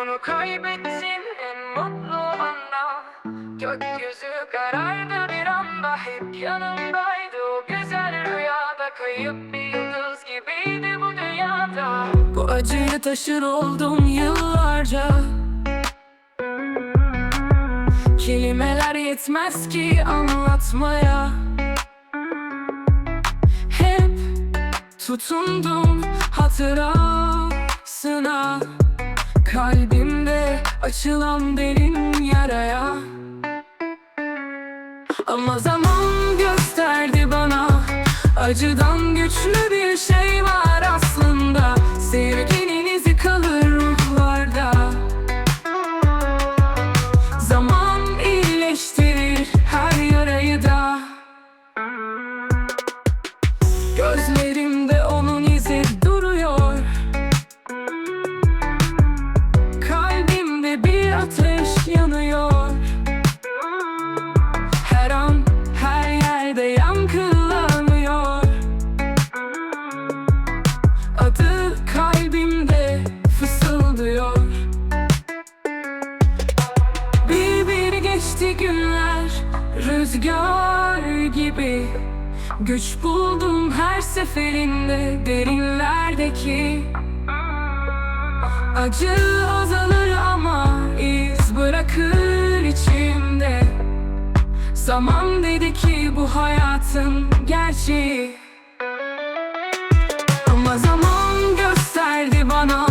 Onu kaybettin en mutlu anda. Gökyüzü karardı bir anda Hep yanımdaydı. O güzel rüyada Kayıp bir yıldız gibiydi bu dünyada. Bu acıyı taşır oldum yıllarca. Kelimeler yetmez ki anlatmaya. Hep tutundum hatırasına Kalbimde açılan derin yaraya. Ama zaman gösterdi bana. Acıdan güçlü bir şey geçti günler rüzgar gibi. Güç buldum her seferinde derinlerdeki. Acı azalır ama iz bırakır içimde. Zaman dedi ki bu hayatın gerçeği. Ama zaman gösterdi bana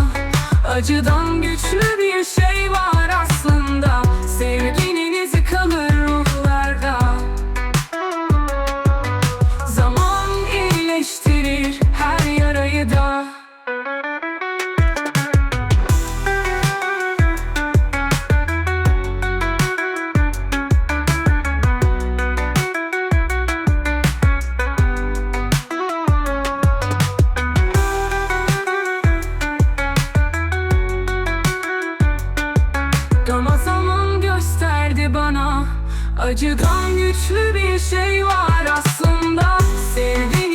Acıdan güçlü Acıdan güçlü bir şey var aslında. Sevdiğim